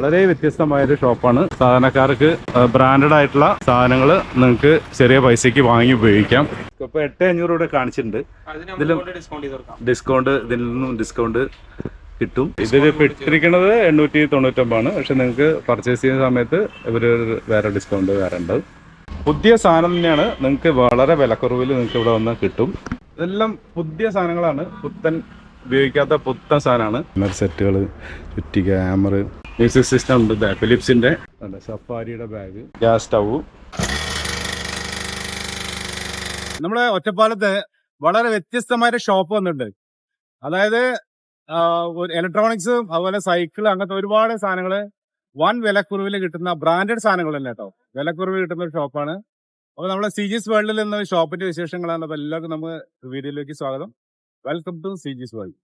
വളരെ വ്യത്യസ്തമായ ഒരു ഷോപ്പാണ്. സാധാരണക്കാർക്ക് ബ്രാൻഡഡ് ആയിട്ടുള്ള സാധനങ്ങൾ നിങ്ങൾക്ക് ചെറിയ പൈസയ്ക്ക് വാങ്ങി ഉപയോഗിക്കാം. ഇപ്പൊ എട്ട് അഞ്ഞൂറ് ഇവിടെ കാണിച്ചിട്ടുണ്ട്. ഇതിലും- ഡിസ്കൗണ്ട് ഇതിൽ നിന്നും ഡിസ്കൗണ്ട് കിട്ടും. ഇതിൽ ഇപ്പൊ ഇട്ടിരിക്കുന്നത് എണ്ണൂറ്റി തൊണ്ണൂറ്റൊമ്പതാണ് പക്ഷെ നിങ്ങൾക്ക് പർച്ചേസ് ചെയ്യുന്ന സമയത്ത് ഇവർ വേറെ ഡിസ്കൗണ്ട് വേറെ ഉണ്ട്. പുതിയ സാധനം തന്നെയാണ്. നിങ്ങൾക്ക് വളരെ വിലക്കുറവിൽ നിങ്ങൾക്ക് ഇവിടെ വന്ന് കിട്ടും. ഇതെല്ലാം പുതിയ സാധനങ്ങളാണ്. പുത്തൻ ഉപയോഗിക്കാത്ത പുത്തൻ സാധനമാണ്. സെറ്റുകൾ ചുറ്റി ക്യാമറ മ്യൂസിക് സിസ്റ്റം ഉണ്ട് ഉണ്ട്, സഫാരിയുടെ ബാഗ് ഗ്യാസ് സ്റ്റൗ നമ്മുടെ ഒറ്റപ്പാലത്ത് വളരെ വ്യത്യസ്തമായ ഷോപ്പ് വന്നിട്ടുണ്ട്. അതായത് ഇലക്ട്രോണിക്സ് അതുപോലെ സൈക്കിൾ അങ്ങനത്തെ ഒരുപാട് സാധനങ്ങൾ വൺ വിലക്കുറവിൽ കിട്ടുന്ന ബ്രാൻഡഡ് സാധനങ്ങൾ തന്നെ കേട്ടോ. വിലക്കുറവിൽ കിട്ടുന്ന ഒരു ഷോപ്പാണ് അപ്പോൾ നമ്മളെ സി ജിസ് വേൾഡിൽ നിന്ന് ഷോപ്പിന്റെ വിശേഷങ്ങളാണ്. അപ്പോൾ എല്ലാവർക്കും നമുക്ക് വീഡിയോയിലേക്ക് സ്വാഗതം. Welcome to C G's world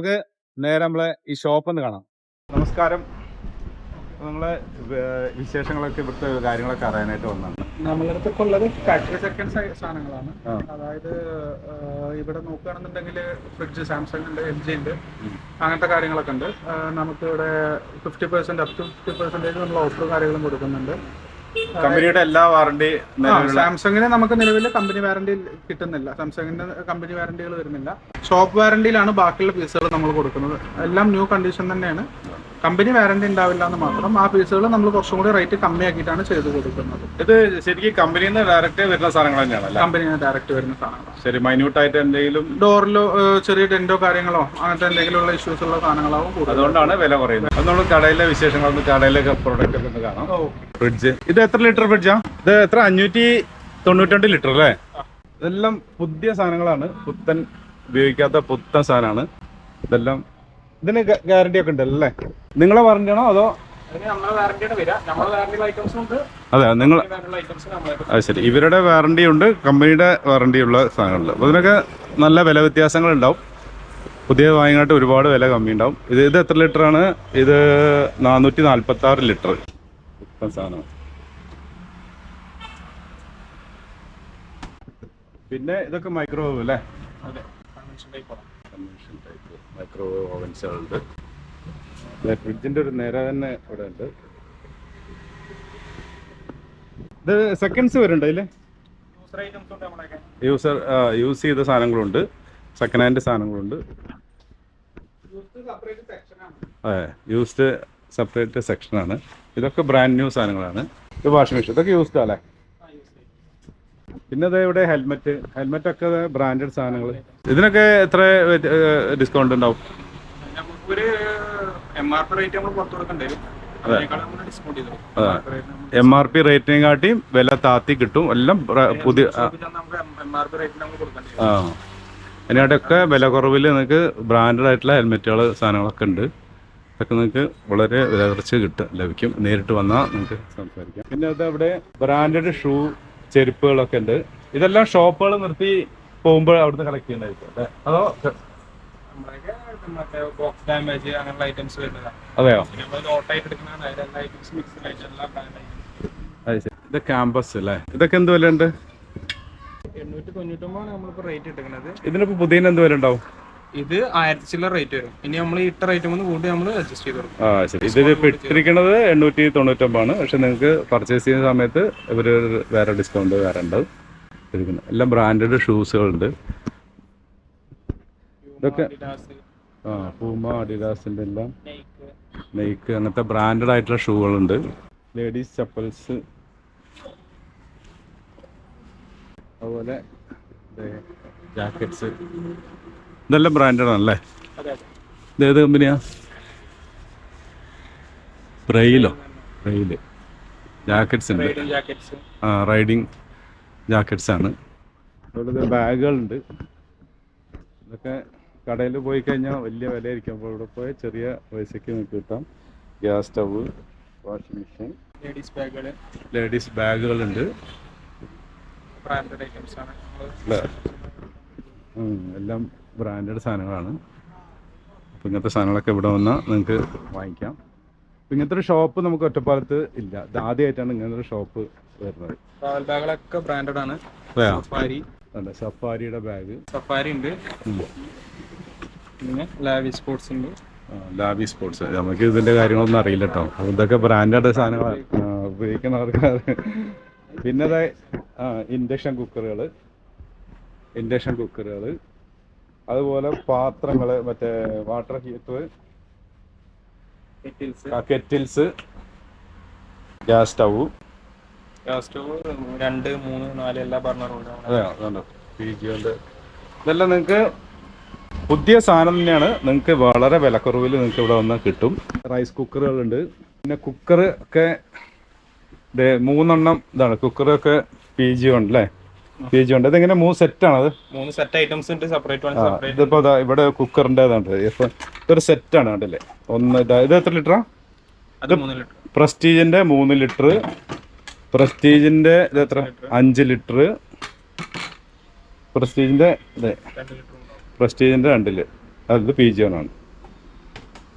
നമുക്ക് നേരെ നമ്മളെ ഈ ഷോപ്പ് ഒന്ന് കാണാം. നമസ്കാരം. വേ- വിശേഷങ്ങളൊക്കെ ഇവിടുത്തെ കാര്യങ്ങളൊക്കെ അറിയാനായിട്ട് വന്നാണ് നമ്മളടുത്തൊക്കെ ഉള്ളത് ഫാക്ടറി സെക്കൻഡ് സാധനങ്ങളാണ്. അതായത് ഇവിടെ നോക്കുകയാണെന്നുണ്ടെങ്കിൽ ഫ്രിഡ്ജ് സാംസങ് ഉണ്ട് എൽ ജി ഉണ്ട്. അങ്ങനത്തെ കാര്യങ്ങളൊക്കെ ഉണ്ട്. നമുക്കിവിടെ നമുക്ക് ഇവിടെ fifty percent up to fifty percentage നമ്മൾ ഓഫർ കാര്യങ്ങളും കൊടുക്കുന്നുണ്ട്. കമ്പനിയുടെ എല്ലാ വാറണ്ടി സാംസങ്ങിന് നമുക്ക് നിലവിൽ കമ്പനി വാറണ്ടി കിട്ടുന്നില്ല. സാംസങ്ങിന്റെ കമ്പനി വാറണ്ടികൾ വരുന്നില്ല. ഷോപ്പ് വാറണ്ടിയിലാണ് ബാക്കിയുള്ള പീസുകൾ നമ്മൾ കൊടുക്കുന്നത്. എല്ലാം ന്യൂ കണ്ടീഷൻ തന്നെയാണ്. കമ്പനി വാറണ്ടി ഉണ്ടാവില്ല എന്ന് മാത്രം ആ പീസുകൾ നമ്മൾ കുറച്ചും കൂടി റേറ്റ് കമ്മിയാക്കിയിട്ടാണ് ചെയ്ത് കൊടുക്കുന്നത്. ഇത് ശരിക്കും കമ്പനിയിൽ നിന്ന് ഡയറക്റ്റ് വരുന്ന സാധനങ്ങൾ തന്നെയാണല്ലേ? നിന്ന് ഡയറക്റ്റ് വരുന്ന സാധനങ്ങൾ. ശരി മൈന്യൂട്ട് ആയിട്ട് എന്തെങ്കിലും ഡോറിലോ ചെറിയ ഡെന്റോ കാര്യങ്ങളോ അങ്ങനത്തെ എന്തെങ്കിലും ഉള്ള ഇഷ്യൂസ് ഉള്ള സാധനങ്ങളാവും കൂടുതൽ അതുകൊണ്ടാണ് വില കുറയുന്നത്. അത് നമ്മൾ കടയിലെ വിശേഷങ്ങൾ കടയിലെ പ്രോഡക്റ്റ് ഒക്കെ ഒന്ന് കാണാം. ഫ്രിഡ്ജ്. ഇത് എത്ര ലിറ്റർ ഫ്രിഡ്ജാ? ഇത് എത്ര? അഞ്ഞൂറ്റി തൊണ്ണൂറ്റി ലിറ്റർ അല്ലേ? ഇതെല്ലാം പുതിയ സാധനങ്ങളാണ്. പുത്തൻ ഉപയോഗിക്കാത്ത പുത്തൻ സാധനമാണ്. ഇതെല്ലാം ഇതിന് ഗ്യാരണ്ടി ഒക്കെ ഉണ്ടല്ലോ അല്ലേ? നിങ്ങളെ വാറണ്ടി ആണോ അതോ അതെ നിങ്ങൾ അത് ശരി. ഇവരുടെ വാറണ്ടി ഉണ്ട് കമ്പനിയുടെ വാറണ്ടി ഉള്ള സാധനങ്ങളുണ്ട്. അപ്പോൾ ഇതിനൊക്കെ നല്ല വില വ്യത്യാസങ്ങൾ ഉണ്ടാവും. പുതിയ വാങ്ങിയിട്ട് ഒരുപാട് വില കമ്മി ഉണ്ടാവും. ഇത് ഇത് എത്ര ലിറ്റർ ആണ്? ഇത് നാനൂറ്റി നാൽപ്പത്തി ആറ് ലിറ്റർ സാധനം. പിന്നെ ഇതൊക്കെ മൈക്രോവേവ് അല്ലേ? അതെ കൺവെൻഷൻ ടൈപ്പ് മൈക്രോവേവ് ഓവൻസുകളുണ്ട് ഫ്രിഡ്ജിന്റെ ഒരു നേരെ തന്നെ ഇവിടെ ഉണ്ട്. ഇത് സെക്കൻഡ്സ് വരുന്നുണ്ട് അല്ലേ യൂസർ ഐറ്റംസ് ഉണ്ട് നമ്മളൊക്കെ യൂസർ യൂസ് ചെയ്ത സാധനങ്ങളുണ്ട്. സെക്കൻഡ് ഹാൻഡ് സാധനങ്ങളുണ്ട്. യൂസ് സെപ്പറേറ്റ് സെക്ഷനാണ് അതെ യൂസ്ഡ് സെപ്പറേറ്റ് സെക്ഷനാണ് ഇതൊക്കെ ബ്രാൻഡ് ന്യൂ സാധനങ്ങളാണ്. ഇത് വാഷിംഗ് മെഷീൻ ഇതൊക്കെ യൂസ്ഡ് അല്ലേ? പിന്നെ അതേ ഇവിടെ ഹെൽമെറ്റ് ഹെൽമെറ്റ് ഒക്കെ ബ്രാൻഡഡ് സാധനങ്ങൾ ഇതിനൊക്കെ എത്ര ഡിസ്കൗണ്ട് ഉണ്ടാവും? നമുക്കൊരു എം ആർ പി റേറ്റ് നമ്മൾ പുറത്ത് കൊടുക്കണ്ടേ എം ആർ പി റേറ്റിനെ കാട്ടിയും വില താത്തി കിട്ടും. എല്ലാം പുതിയ നമുക്ക് എം റേറ്റ് നമ്മൾ കൊടുക്കേണ്ടി ആ. അതിനായിട്ടൊക്കെ വില കുറവിൽ നിങ്ങൾക്ക് ബ്രാൻഡഡ് ആയിട്ടുള്ള ഹെൽമെറ്റുകൾ സാധനങ്ങളൊക്കെ ഉണ്ട്. അതൊക്കെ നിങ്ങൾക്ക് വളരെ വില കുറച്ച് കിട്ടും ലഭിക്കും. നേരിട്ട് വന്നാൽ നിങ്ങൾക്ക് സംസാരിക്കാം. പിന്നെ അത് അവിടെ ബ്രാൻഡഡ് ഷൂ ചെരുപ്പുകളൊക്കെ ഉണ്ട്. ഇതെല്ലാം ഷോപ്പുകൾ നിർത്തി പോകുമ്പോൾ അവിടുന്ന് കളക്ട് ചെയ്യുന്നതായിരിക്കും. അല്ലേ? അതോ അതെയോ? ഇത് ക്യാമ്പസ് അല്ലേ? ഇതൊക്കെ എന്ത് വില ഉണ്ട് എണ്ണൂറ്റി തൊണ്ണൂറ്റൊമ്പതാണ് നമ്മളിപ്പോ റേറ്റ് ഇട്ടിരിക്കുന്നത് ഇതിനിപ്പോ പുതിയ എന്ത് വില ഉണ്ടാവും ഇത് ആയിരത്തി ചില്ലറ റേറ്റ് വരും. ഇനി നമ്മൾ ഇട്ട റേറ്റ് ഒന്ന് കൂടി നമ്മൾ അഡ്ജസ്റ്റ് ചെയ്ത് കൊടുക്കും. ആ ശരി. ഇപ്പോൾ ഇട്ടിരിക്കുന്നത് എണ്ണൂറ്റി തൊണ്ണൂറ്റൊമ്പതാണ് പക്ഷെ നിങ്ങൾക്ക് പർച്ചേസ് ചെയ്യുന്ന സമയത്ത് ഇവർ വേറെ ഡിസ്കൗണ്ട് വേറെ ഉണ്ട് ഇരിക്കുന്നത് എല്ലാം ബ്രാൻഡഡ് ഷൂസുകളുണ്ട് ഇതൊക്കെ ആ പൂമ അഡിഡാസിന്റെ എല്ലാം നെയ്ക്ക് അങ്ങനത്തെ ബ്രാൻഡഡ് ആയിട്ടുള്ള ഷൂകളുണ്ട് ലേഡീസ് ചപ്പൽസ് അതുപോലെ ജാക്കറ്റ്സ് ഇതെല്ലാം ബ്രാൻഡഡ് ആണല്ലേ ഇത് ഏത് കമ്പനിയാ? റെയിലോ റെയിൽ ജാക്കറ്റ്സ് ഉണ്ട്. ആ റൈഡിങ് ജാക്കറ്റ്സ് ആണ്. അതുപോലെ ബാഗുകളുണ്ട്. ഇതൊക്കെ കടയിൽ പോയി കഴിഞ്ഞാൽ വലിയ വിലയായിരിക്കും. അപ്പോൾ ഇവിടെ പോയി ചെറിയ പൈസയ്ക്ക് നിങ്ങൾക്ക് കിട്ടാം. Gas stove washing machine. Ladies ബാഗുകൾ ലേഡീസ് ബാഗുകളുണ്ട്. ബ്രാൻഡഡ് ഐറ്റംസ് ആണ്. നമ്മൾ അല്ലേ? എല്ലാം ബ്രാൻഡഡ് സാധനങ്ങളാണ്. അപ്പോൾ ഇങ്ങനത്തെ സാധനങ്ങളൊക്കെ ഇവിടെ വന്നാൽ നിങ്ങൾക്ക് വാങ്ങിക്കാം. അപ്പോൾ ഇങ്ങനത്തെ ഒരു ഷോപ്പ് നമുക്ക് ഒറ്റപ്പാലത്ത് ഇല്ല. ഇത് ആദ്യമായിട്ടാണ് ഇങ്ങനത്തെ ഒരു ഷോപ്പ് വരുന്നത്. ട്രാവൽ ബാഗുകളൊക്കെ ബ്രാൻഡഡ് ആണ്. സഫാരി. അതെ സഫാരിയുടെ ബാഗ്. സഫാരി ഉണ്ട്. പിന്നെ ലാവി സ്പോർട്സ് ഉണ്ട്. ലാബി സ്പോർട്സ് നമുക്ക് ഇതിന്റെ കാര്യങ്ങളൊന്നും അറിയില്ല കേട്ടോ ഇതൊക്കെ ബ്രാൻഡഡ് സാധനങ്ങളാണ് ഉപയോഗിക്കുന്ന ഉപയോഗിക്കുന്നവർക്ക് പിന്നെ ഇൻഡക്ഷൻ കുക്കറുകൾ ഇൻഡക്ഷൻ കുക്കറുകൾ അതുപോലെ പാത്രങ്ങൾ മറ്റേ water heater kettles kettles gas stove gas stove രണ്ട് മൂന്ന് നാല് എല്ലാ ബർണറും അതെ അതുണ്ട്. പി ഉണ്ട്. ഇതെല്ലാം നിങ്ങൾക്ക് പുതിയ സാധനം തന്നെയാണ്. നിങ്ങൾക്ക് വളരെ വിലക്കുറവിൽ നിങ്ങൾക്ക് ഇവിടെ വന്ന് കിട്ടും. റൈസ് കുക്കറുകളുണ്ട് പിന്നെ കുക്കർ ഒക്കെ ദേ മൂന്നെണ്ണം ഇതാണ്. കുക്കറൊക്കെ പി ജി ഉണ്ട് അല്ലേ പി ജി ഉണ്ട്. ഇതിങ്ങനെ മൂന്ന് അത് മൂന്ന് സെറ്റ് ഐറ്റംസ് ഉണ്ട്. സെപ്പറേറ്റ് വൺ സെപ്പറേറ്റ് ഇതിപ്പോ ദാ ഇവിടെ കുക്കറിന്റെ ഇതുണ്ട് ഇപ്പൊ ഇതൊരു സെറ്റാണ് കണ്ടില്ലേ? ഒന്ന് ഇതാ ഇത് എത്ര ലിറ്ററാ? അത് മൂന്ന് ലിറ്റർ. പ്രസ്റ്റീജിന്റെ മൂന്ന് ലിറ്റർ. പ്രസ്റ്റീജിന്റെ ഇത് എത്ര? അഞ്ച് ലിറ്റർ. പ്രസ്റ്റീജിന്റെ ഉണ്ടാവും. പ്രസ്റ്റീജിന്റെ രണ്ടിൽ. അത് പി ജി ആണ്.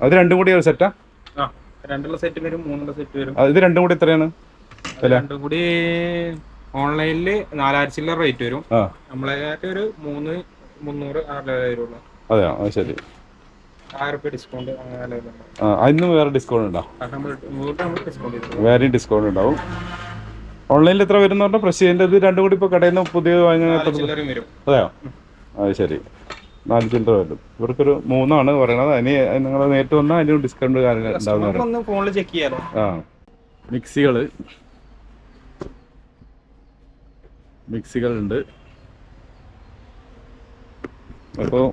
അത് രണ്ടും കൂടി ഒരു സെറ്റാ രണ്ടുള്ള സെറ്റ് വരും മൂന്നുള്ള സെറ്റ് വരും. ഇത് രണ്ടും കൂടി എത്രയാണ്? അത് രണ്ടും കൂടി ഓൺലൈനിൽ നാലായിരം ചില്ലർ റേറ്റ് വരും നമ്മളെ ഒരു മൂന്ന് മുന്നൂറ് ആ ലെവൽ വരുള്ളൂ അതെയോ? അത് ശരി. അതിന് വേറെ ഡിസ്കൗണ്ട് ഉണ്ടോ? നമ്മൾ ഡിസ്കൗണ്ട് ഉണ്ടാവും. ഓൺലൈനിൽ എത്ര വരുന്ന പറഞ്ഞാൽ പ്രസ്റ്റീജിന്റെ ഇത് രണ്ടും കൂടി ഇപ്പൊ കടയിൽ നിന്ന് പുതിയ വാങ്ങുന്ന വരും. അതെയോ? അത് ശരി. നാല് ചില്ലറ വരും. ഇവർക്കൊരു മൂന്നാണ് പറയണത് അതിന് നിങ്ങൾ നേരിട്ട് വന്നാൽ അതിന് ഡിസ്കൗണ്ട് കാര്യങ്ങൾ ഉണ്ടാവുന്ന ആ. മിക്സികൾ മിക്സികളുണ്ട്. അപ്പോൾ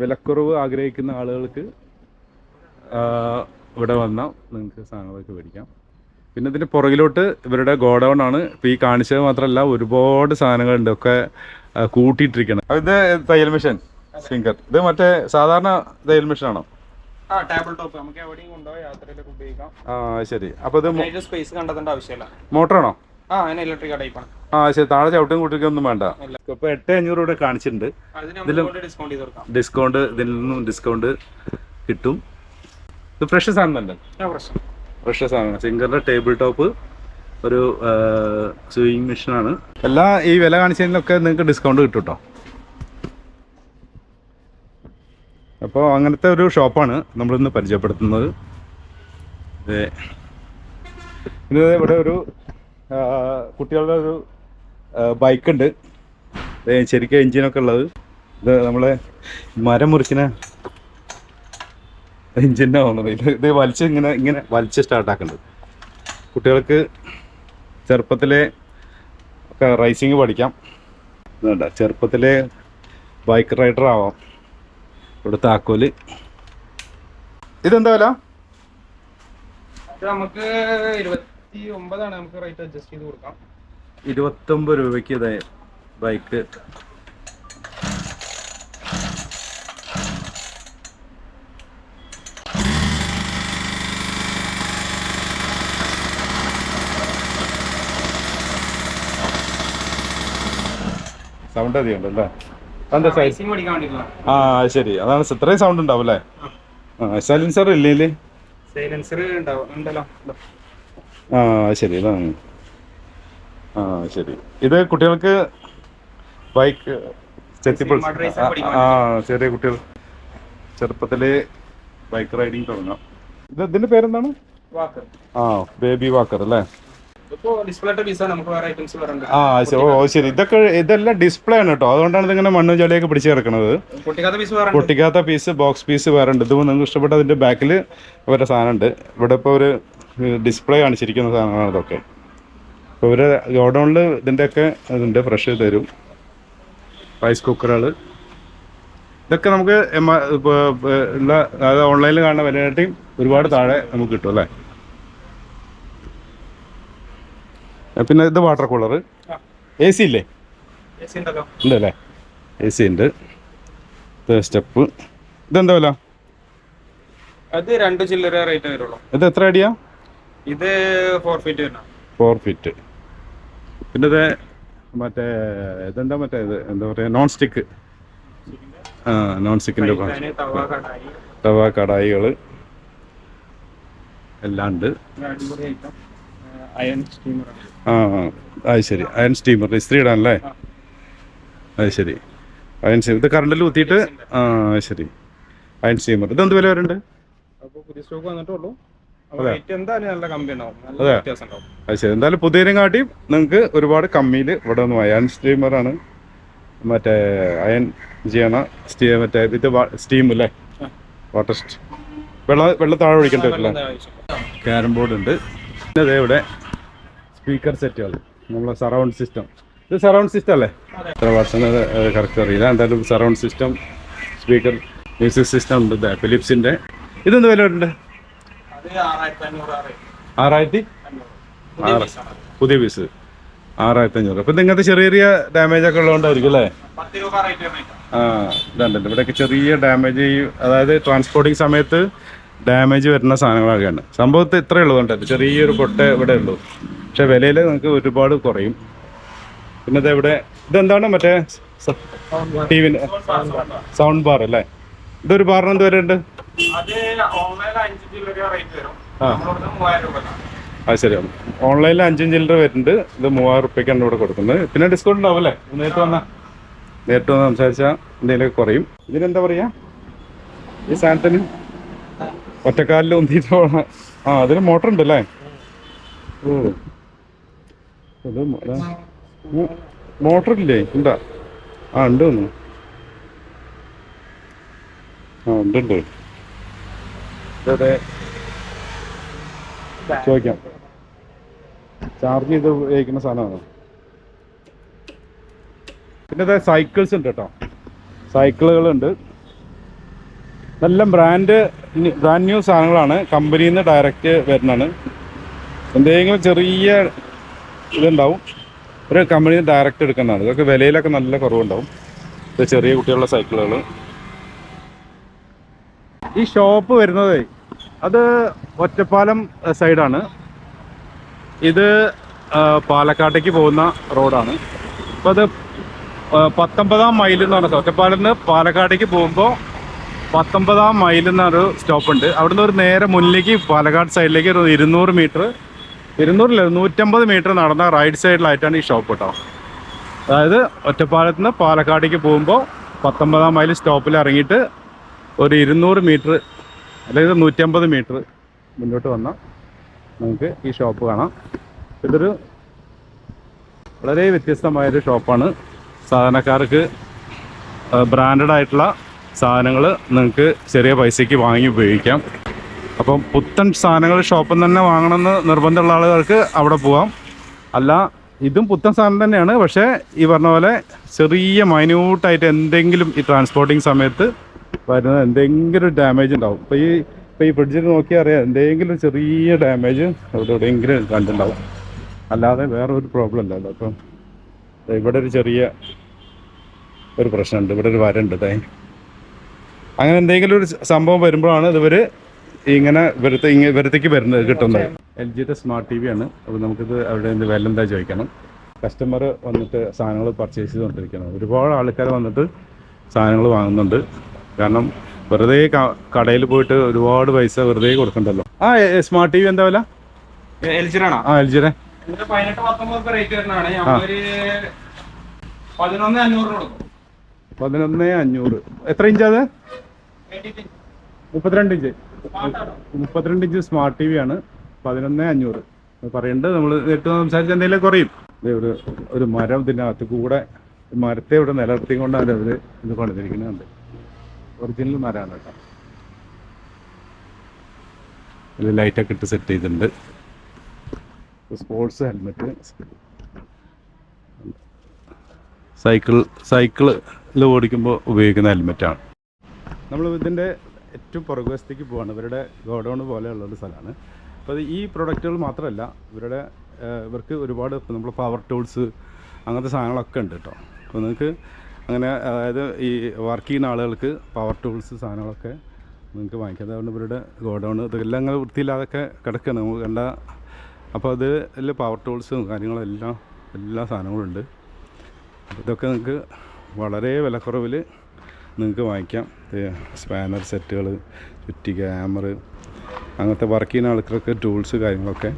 വിലക്കുറവ് ആഗ്രഹിക്കുന്ന ആളുകൾക്ക് ഇവിടെ വന്നാൽ നിങ്ങൾക്ക് സാധനങ്ങളൊക്കെ മേടിക്കാം. പിന്നെ ഇതിന്റെ പുറകിലോട്ട് ഇവരുടെ ഗോഡൗൺ ആണ്. ഇപ്പോൾ ഈ കാണിച്ചത് മാത്രമല്ല ഒരുപാട് സാധനങ്ങളുണ്ട് ഒക്കെ കൂട്ടിയിട്ടിരിക്കണം. ഇത് തയ്യൽ മെഷീൻ സിംഗർ ഇത് മറ്റേ സാധാരണ തയ്യൽ മെഷീൻ ആണോ ആ ടേബിൾ ടോപ്പ് നമുക്ക് എവിടെയും കൊണ്ടുപോയി യാത്രയിലൊക്കെ ഉപയോഗിക്കാം. ആ ശരി. അപ്പൊ ഇത് സ്പേസ് കണ്ടെത്തേണ്ട ആവശ്യമില്ല. മോട്ടറാണോ? ഇലക്ട്രിക് ടൈപ്പാണ് ആ ശരി. താഴെ ചവിട്ടും കുട്ടിക്കൊന്നും വേണ്ട. ഇപ്പൊ എട്ട് അഞ്ഞൂറ് ഇവിടെ കാണിച്ചിട്ടുണ്ട്. അതിന് ഡിസ്കൗണ്ട് ഇതിൽ നിന്നും ഡിസ്കൗണ്ട് കിട്ടും. ഇത് ഫ്രഷ് സാധനം തന്നെ ആ പ്രശ്നം ഫ്രഷ് സാധനം സിംഗറിന്റെ ടേബിൾ ടോപ്പ് ഒരു സ്വിങ് മെഷീനാണ് എല്ലാ ഈ വില കാണിച്ചതിനൊക്കെ നിങ്ങൾക്ക് ഡിസ്കൗണ്ട് കിട്ടും കേട്ടോ അപ്പോൾ അങ്ങനത്തെ ഒരു ഷോപ്പാണ് നമ്മളിന്ന് പരിചയപ്പെടുത്തുന്നത്. ദേ. ഇവിടെ ഒരു കുട്ടികളുടെ ഒരു ബൈക്ക് ഉണ്ട് ദേ ശരിക്കും എഞ്ചിനൊക്കെ ഉള്ളത്. ഇത് നമ്മളെ മരം മുറിക്കുന്ന എഞ്ചിന്റെ തോന്നുന്നത്. ഇത് ഇത് വലിച്ച് ഇങ്ങനെ ഇങ്ങനെ വലിച്ച് സ്റ്റാർട്ടാക്കുന്നുണ്ട് കുട്ടികൾക്ക് ചെറുപ്പത്തിലെ ഒക്കെ റൈസിങ് പഠിക്കാം. വേണ്ട ചെറുപ്പത്തിലെ ബൈക്ക് റൈഡർ ആവാം. ഇവിടെ താക്കോൽ. ഇതെന്താ വില? നമുക്ക് ഇരുപത്തി ഒമ്പതാണ് നമുക്ക് റേറ്റ് അഡ്ജസ്റ്റ് ചെയ്ത് കൊടുക്കാം. ഇരുപത്തൊമ്പത് രൂപയ്ക്ക് ഇതേ ബൈക്ക് സൗണ്ട് അധികം ഉണ്ടല്ലേ എന്താ സൈസ് ആ ശരി. അതാണ് ഇത്രയും സൗണ്ട് ഉണ്ടാവും അല്ലേ? ആ സൈലൻസർ ഇല്ലേ സൈലൻസർ ഉണ്ടാവും ഉണ്ടല്ലോ. ആ ശരി. ഇതാണ് ആ ശരി. ഇത് കുട്ടികൾക്ക് ബൈക്ക് ചെത്തിപ്പിൾ ആ ചെറിയ കുട്ടികൾ ചെറുപ്പത്തിൽ ബൈക്ക് റൈഡിങ് തുടങ്ങാം. ഇത് ഇതിന്റെ പേരെന്താണ്? ആ ബേബി വാക്കർ അല്ലേ? ആ ഓ ശരി. ഇതൊക്കെ ഇതെല്ലാം ഡിസ്പ്ലേ ആണ് കേട്ടോ. അതുകൊണ്ടാണ് ഇതിങ്ങനെ മണ്ണും ചളിയൊക്കെ പിടിച്ച് കിടക്കുന്നത്. പൊട്ടിക്കാത്ത പീസ് ബോക്സ് പീസ് വേറെ ഉണ്ട്. ഇത് നിങ്ങൾക്ക് ഇഷ്ടപ്പെട്ട അതിന്റെ ബാക്കിൽ അവരുടെ സാധനം ഉണ്ട്. ഇവിടെ ഇപ്പോൾ ഒരു ഡിസ്പ്ലേ കാണിച്ചിരിക്കുന്ന സാധനങ്ങളാണ് ഇതൊക്കെ അപ്പോൾ ഇവർ ഗോഡൗണിൽ ഇതിന്റെയൊക്കെ ഇതുണ്ട് ഫ്രഷ് തരും. റൈസ് കുക്കറുകൾ ഇതൊക്കെ നമുക്ക് എം ഉള്ള അതായത് ഓൺലൈനിൽ കാണുന്ന വിലയായിട്ടും ഒരുപാട് താഴെ നമുക്ക് കിട്ടും അല്ലേ? പിന്നെ ഇത് വാട്ടർ കൂളർ. എ സി ഇല്ലേ? ഉണ്ടല്ലേ. ഉണ്ട് അല്ലേ എ സി ഉണ്ട്. ഇത് സ്റ്റെപ്പ് ഇതെന്താ വില? അത് രണ്ട് ചില്ലറ റേറ്റ് വരുള്ളൂ. ഇത് എത്ര അടിയാ? ഇത് ഫോർ ഫീറ്റ് ഫോർ ഫീറ്റ് പിന്നെ ഇത് മറ്റേ ഇതെന്താ മറ്റേ ഇത്? എന്താ പറയുക നോൺ സ്റ്റിക്ക് ആ നോൺ സ്റ്റിക്കിന്റെ തവ കടായി. തവ കടായികൾ. എല്ലാം ഉണ്ട്. ആ ആ. അത് ശരി. അയൺ സ്റ്റീമർ ഇസ്ത്രി ഇടാനല്ലേ? അത് ശരി. അയൺ സ്റ്റീമർ ഇത് കറണ്ടിൽ ഊത്തിയിട്ട്? ആ ശരി. അയൺ സ്റ്റീമർ ഇതെന്ത് വില വരുന്നുണ്ട്? അപ്പോൾ പുതിയ സ്റ്റോക്ക് വന്നിട്ടുള്ളൂ എന്തായാലും ശരി. പുതിയതിനെ കാട്ടിയും നിങ്ങൾക്ക് ഒരുപാട് കമ്മിയിൽ ഇവിടെ നിന്ന് അയൺ സ്റ്റീമറാണ് മറ്റേ അയൺ ചെയ്യണ സ്റ്റീ മറ്റേ ഇത് സ്റ്റീം അല്ലേ വാട്ടർ വെള്ള വെള്ള താഴെ ഒഴിക്കേണ്ടി വരില്ല? ക്യാരം ബോർഡ് ഉണ്ട്. പിന്നെ അതേ ഇവിടെ സ്പീക്കർ സെറ്റുകൾ നമ്മളെ സറൗണ്ട് സിസ്റ്റം ഇത് സറൗണ്ട് സിസ്റ്റം അല്ലേ? എത്ര വർഷം കറക്റ്റ് അറിയില്ല. എന്തായാലും surround system speaker music system ഉണ്ട് ഫിലിപ്സിന്റെ ഫിലിപ്സിന്റെ ഇതെന്ത് വില ഉണ്ട് ആറായിരത്തി? പുതിയ. പീസ് ആറായിരത്തി അഞ്ഞൂറ് അപ്പൊ ഇങ്ങനത്തെ ചെറിയ ചെറിയ ഡാമേജ് ഒക്കെ ഉള്ളതുകൊണ്ടായിരിക്കും അല്ലേ? ആ ഇതുണ്ട് ഇവിടെയൊക്കെ ചെറിയ ഡാമേജ് അതായത് ട്രാൻസ്പോർട്ടിങ് സമയത്ത് ഡാമേജ് വരുന്ന സാധനങ്ങളൊക്കെയാണ്. സംഭവത്തിൽ ഇത്രയേ ഉള്ളൂ ചെറിയൊരു പൊട്ട ഇവിടെ ഉള്ളൂ. പക്ഷെ വിലയിൽ നിങ്ങൾക്ക് ഒരുപാട് കുറയും. പിന്നെ ഇതെവിടെ ഇവിടെ ഇതെന്താണ് മറ്റേ? ടി വിന്റെ സൗണ്ട് ബാർ അല്ലേ? ഇതൊരു ബാറിന് എന്ത് വരെ ഉണ്ട്? അത് ഓൺലൈനിൽ അഞ്ച് ജില്ലയുടെ റേറ്റ് വരും. ആ. നമ്മളിവിടുന്ന് മൂവായിരം രൂപ അത് ശരി. ഓൺലൈനിൽ അഞ്ചും ചില്ലറ വരുന്നുണ്ട്. ഇത് മൂവായിരം റുപ്യക്കാണ് ഇവിടെ കൊടുക്കുന്നത്. പിന്നെ ഡിസ്കൗണ്ട് ഉണ്ടാവും അല്ലേ? നേരിട്ട് വന്നാ? നേരിട്ട് വന്ന് സംസാരിച്ചാൽ എന്തെങ്കിലുമൊക്കെ കുറയും. ഇതിനെന്താ പറയാ? ഈ സാധനത്തിന് ഒറ്റക്കാലിൽ ഒന്നിട്ട് പോണ ആ അതിന് മോട്ടർ ഉണ്ട് അല്ലേ ഓ ഇത് മോട്ടർ ഇല്ലേ? ഉണ്ടാ? ആ ഉണ്ട് ആ ഉണ്ട് ഉണ്ട്. ഇതേ ചോദിക്കാം. ചാർജ് ചെയ്ത് ഉപയോഗിക്കുന്ന സാധനമാണ്? പിന്നെ അതെ സൈക്കിൾസ് ഉണ്ട് കേട്ടോ. സൈക്കിളുകളുണ്ട്. നല്ല ബ്രാൻഡ് ബ്രാൻഡ് ന്യൂ സാധനങ്ങളാണ്. കമ്പനിയിൽ നിന്ന് ഡയറക്റ്റ് വരുന്നതാണ്. എന്തെങ്കിലും ചെറിയ ഇതുണ്ടാവും. ഒരു കമ്പനിയിൽ നിന്ന് ഡയറക്റ്റ് എടുക്കുന്നതാണ്. ഇതൊക്കെ വിലയിലൊക്കെ നല്ല കുറവുണ്ടാവും. ഇത് ചെറിയ കുട്ടികളുടെ സൈക്കിളുകൾ ഈ ഷോപ്പ് വരുന്നത് അത് ഒറ്റപ്പാലം സൈഡാണ്. ഇത് പാലക്കാട്ടേക്ക് പോകുന്ന റോഡാണ്. അപ്പോൾ അത് പത്തൊമ്പതാം മൈൽ എന്ന് പറഞ്ഞ ഒറ്റപ്പാലം നിന്ന് പാലക്കാട്ടേക്ക് പോകുമ്പോൾ പത്തൊമ്പതാം മൈൽ എന്നൊരു സ്റ്റോപ്പ് ഉണ്ട് അവിടുന്ന് ഒരു നേരെ മുന്നിലേക്ക് പാലക്കാട് സൈഡിലേക്ക് ഒരു ഇരുന്നൂറ് മീറ്റർ ഇരുന്നൂറില്ല നൂറ്റമ്പത് മീറ്റർ നടന്ന റൈറ്റ് സൈഡിലായിട്ടാണ് ഈ ഷോപ്പ് കേട്ടോ. അതായത് ഒറ്റപ്പാലത്ത് നിന്ന് പാലക്കാടേക്ക് പോകുമ്പോൾ പത്തൊമ്പതാം മൈൽ സ്റ്റോപ്പിൽ ഇറങ്ങിയിട്ട് ഒരു ഇരുന്നൂറ് മീറ്റർ അല്ലെങ്കിൽ നൂറ്റമ്പത് മീറ്റർ മുന്നോട്ട് വന്നാൽ നമുക്ക് ഈ ഷോപ്പ് കാണാം. ഇതൊരു വളരെ വ്യത്യസ്തമായൊരു ഷോപ്പാണ്. സാധാരണക്കാർക്ക് ബ്രാൻഡഡ് ആയിട്ടുള്ള സാധനങ്ങൾ നിങ്ങൾക്ക് ചെറിയ പൈസയ്ക്ക് വാങ്ങി ഉപയോഗിക്കാം. അപ്പം പുത്തൻ സാധനങ്ങൾ ഷോപ്പിൽ തന്നെ വാങ്ങണമെന്ന് നിർബന്ധമുള്ള ആളുകൾക്ക് അവിടെ പോവാം. അല്ല ഇതും പുത്തൻ സാധനം തന്നെയാണ്. പക്ഷേ ഈ പറഞ്ഞ പോലെ ചെറിയ മൈന്യൂട്ടായിട്ട് എന്തെങ്കിലും ഈ ട്രാൻസ്പോർട്ടിങ് സമയത്ത് വരുന്ന എന്തെങ്കിലും ഡാമേജ് ഉണ്ടാവും. ഇപ്പോൾ ഈ ഇപ്പോൾ ഈ ഫ്രിഡ്ജിൽ നോക്കിയാൽ അറിയാം എന്തെങ്കിലും ചെറിയ ഡാമേജ് അവിടെ എവിടെയെങ്കിലും കണ്ടിട്ടുണ്ടാവും. അല്ലാതെ വേറെ ഒരു പ്രോബ്ലം ഇല്ലല്ലോ അപ്പം ഇവിടെ ഒരു ചെറിയ ഒരു പ്രശ്നമുണ്ട്. ഇവിടെ ഒരു വരണ്ട് ദേ. അങ്ങനെ എന്തെങ്കിലും ഒരു സംഭവം വരുമ്പോഴാണ് ഇവർ ഇങ്ങനെ ഇവരത്തെ ഇങ്ങനെ വരുത്തേക്ക് വരുന്നത് കിട്ടുന്നത്. എൽ ജിയുടെ സ്മാർട്ട് ടി വി ആണ്. അപ്പോൾ നമുക്കിത് അവിടെ വില എന്താ ചോദിക്കണം? കസ്റ്റമർ വന്നിട്ട് സാധനങ്ങൾ പർച്ചേസ് ചെയ്തുകൊണ്ടിരിക്കണം ഒരുപാട് ആൾക്കാർ വന്നിട്ട് സാധനങ്ങൾ വാങ്ങുന്നുണ്ട്. കാരണം വെറുതെ കടയിൽ പോയിട്ട് ഒരുപാട് പൈസ വെറുതെ കൊടുക്കണ്ടല്ലോ. ആ സ്മാർട്ട് ടി വി എന്താ വില? ആ എൽ ജിയുടെ ഇതിന്റെ പതിനെട്ട് പത്തൊമ്പത് റേറ്റ് വരുന്നതാണ്. ഞമ്മൊരു പതിനൊന്ന് അഞ്ഞൂറ്. എത്ര ഇഞ്ച് അത്? മുപ്പത്തിരണ്ട് ഇഞ്ച് മുപ്പത്തിരണ്ട് ഇഞ്ച് സ്മാർട്ട് ടി വി ആണ്. പതിനൊന്ന് അഞ്ഞൂറ്. പറയണ്ട് നമ്മൾ നേരിട്ട് സംസാരിച്ച് എന്തെങ്കിലും കുറയും ഒരു ഒരു മരം ഇതിനകത്ത് കൂടെ മരത്തെ ഇവിടെ നിലനിർത്തിക്കൊണ്ടാണ് അവർ ഇത് പണിതിരിക്കുന്നുണ്ട് ഒറിജിനൽ മരമാണ് കേട്ടോ. ഇതിൽ ലൈറ്റൊക്കെ ഇട്ട് സെറ്റ് ചെയ്തിട്ടുണ്ട്. സ്പോർട്സ് ഹെൽമെറ്റ് സൈക്കിൾ സൈക്കിളിൽ ഓടിക്കുമ്പോൾ ഉപയോഗിക്കുന്ന ഹെൽമെറ്റാണ് നമ്മൾ ഇതിന്റെ ഏറ്റവും പുറകുവശത്തേക്ക് പോവാണ്. ഇവരുടെ ഗോഡൗൺ പോലെയുള്ള ഒരു സ്ഥലമാണ് അപ്പോൾ ഈ പ്രൊഡക്റ്റുകൾ മാത്രമല്ല ഇവരുടെ ഇവർക്ക് ഒരുപാട് നമ്മൾ പവർ ടൂൾസ് അങ്ങനത്തെ സാധനങ്ങളൊക്കെ ഉണ്ട് കേട്ടോ. അപ്പോൾ നിങ്ങൾക്ക് അങ്ങനെ അതായത് ഈ വർക്ക് ചെയ്യുന്ന ആളുകൾക്ക് പവർ ടൂൾസ് സാധനങ്ങളൊക്കെ നിങ്ങൾക്ക് വാങ്ങിക്കാം. അതുകൊണ്ട് ഇവരുടെ ഗോഡൗൺ ഇതെല്ലാം അങ്ങനെ വൃത്തിയില്ലാതൊക്കെ കിടക്കുകയാണ് നമുക്ക് കണ്ട അപ്പോൾ അത് എല്ലാം പവർ ടൂൾസും കാര്യങ്ങളും എല്ലാം സാധനങ്ങളും ഉണ്ട്. ഇതൊക്കെ നിങ്ങൾക്ക് വളരെ വിലക്കുറവിൽ നിങ്ങൾക്ക് വാങ്ങിക്കാം. സ്പാനർ സെറ്റുകൾ ചുറ്റി ക്യാമറ അങ്ങനത്തെ വർക്ക് ചെയ്യുന്ന ആൾക്കാർക്ക് ടൂൾസ് കാര്യങ്ങളൊക്കെ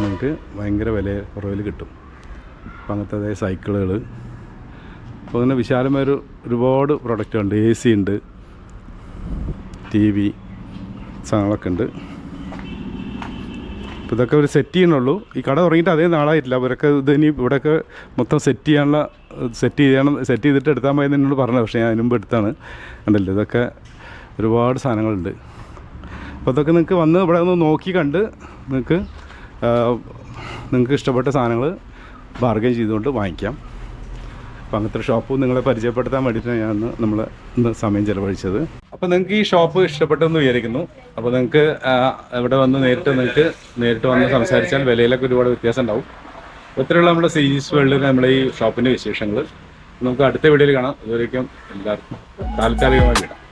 നിങ്ങൾക്ക് ഭയങ്കര വില കുറവിൽ കിട്ടും. അപ്പോൾ അങ്ങനത്തെ സൈക്കിളുകൾ അപ്പോൾ അങ്ങനെ വിശാലമായൊരു ഒരുപാട് പ്രൊഡക്റ്റ് ഉണ്ട്. എ സി ഉണ്ട്. ടി വി സാധനങ്ങളൊക്കെ ഉണ്ട്. അപ്പോൾ ഇതൊക്കെ ഒരു സെറ്റ് ചെയ്യണുള്ളൂ ഈ കട തുടങ്ങിയിട്ട് അതേ നാളായിട്ടില്ല. അവരൊക്കെ ഇത് ഇനി ഇവിടെയൊക്കെ മൊത്തം സെറ്റ് ചെയ്യാനുള്ള സെറ്റ് ചെയ്യണം സെറ്റ് ചെയ്തിട്ട് എടുത്താൽ മതി എന്ന് എന്നോട് പറഞ്ഞത്. പക്ഷേ ഞാൻ അതിന് മുമ്പ് എടുത്താണ്. കണ്ടില്ല? ഇതൊക്കെ ഒരുപാട് സാധനങ്ങളുണ്ട്. അപ്പോൾ അതൊക്കെ നിങ്ങൾക്ക് വന്ന് ഇവിടെ ഒന്ന് നോക്കി കണ്ട് നിങ്ങൾക്ക് നിങ്ങൾക്ക് ഇഷ്ടപ്പെട്ട സാധനങ്ങൾ ബാർഗൈൻ ചെയ്തുകൊണ്ട് വാങ്ങിക്കാം. അപ്പോൾ അങ്ങനത്തെ ഷോപ്പ് നിങ്ങളെ പരിചയപ്പെടുത്താൻ വേണ്ടിയിട്ടാണ് ഞാൻ നമ്മൾ ഇന്ന് സമയം ചിലവഴിച്ചത്. അപ്പോൾ നിങ്ങൾക്ക് ഈ ഷോപ്പ് ഇഷ്ടപ്പെട്ടെന്ന് വിചാരിക്കുന്നു. അപ്പോൾ നിങ്ങൾക്ക് ഇവിടെ വന്ന് നേരിട്ട് നിങ്ങൾക്ക് നേരിട്ട് വന്ന് സംസാരിച്ചാൽ വിലയിലൊക്കെ ഒരുപാട് വ്യത്യാസം ഉണ്ടാവും. ഇത്രയുള്ള നമ്മുടെ സീരീസ് വേൾഡിൽ നമ്മുടെ ഈ ഷോപ്പിന്റെ വിശേഷങ്ങൾ നമുക്ക് അടുത്ത വീഡിയോയിൽ കാണാം. ഇതുവരേക്കും എല്ലാവർക്കും താൽക്കാലികമായി വിടാം.